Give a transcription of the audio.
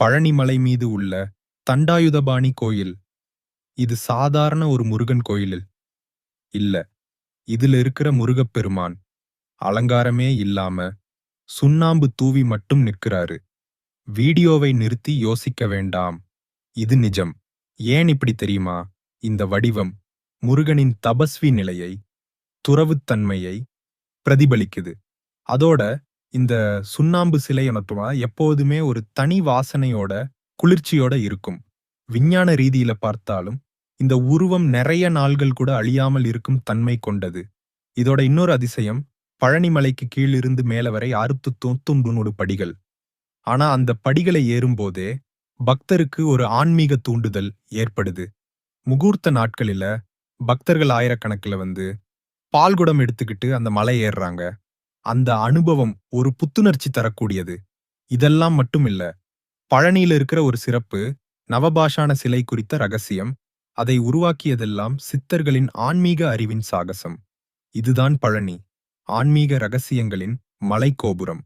பழனிமலை மீது உள்ள தண்டாயுதபாணி கோயில். இது சாதாரண ஒரு முருகன் கோயில் இல்ல இதுல இருக்கிற முருகப்பெருமான் அலங்காரமே இல்லாம சுண்ணாம்பு தூவி மட்டும் நிற்கிறாரு. வீடியோவை நிறுத்தி யோசிக்க வேண்டாம். இது நிஜம். ஏன் இப்படி தெரியுமா? இந்த வடிவம் முருகனின் தபஸ்வி நிலையை துறவுத்தன்மையை பிரதிபலிக்குது. அதோட இந்த சுண்ணாம்பு சிலை எனத்துவா எப்போதுமே ஒரு தனி வாசனையோட குளிர்ச்சியோட இருக்கும். விஞ்ஞான ரீதியில பார்த்தாலும் இந்த உருவம் நிறைய நாள்கள் கூட அழியாமல் இருக்கும் தன்மை கொண்டது. இதோட இன்னொரு அதிசயம் பழனிமலைக்கு கீழிருந்து மேல வரை அறுத்து தொண்ணூறு படிகள். ஆனா அந்த படிகளை ஏறும்போதே பக்தருக்கு ஒரு ஆன்மீக தூண்டுதல் ஏற்படுது. முகூர்த்த நாட்களில பக்தர்கள் ஆயிரக்கணக்கில் வந்து பால்குடம் எடுத்துக்கிட்டு அந்த மலை ஏறுறாங்க. அந்த அனுபவம் ஒரு புத்துணர்ச்சி தரக்கூடியது. இதெல்லாம் மட்டுமில்ல பழனியில இருக்கிற ஒரு சிறப்பு நவபாஷான சிலை குறித்த ரகசியம் அதை உருவாக்கியதெல்லாம் சித்தர்களின் ஆன்மீக அறிவின் சாகசம். இதுதான் பழனி ஆன்மீக ரகசியங்களின் மலைக்கோபுரம்.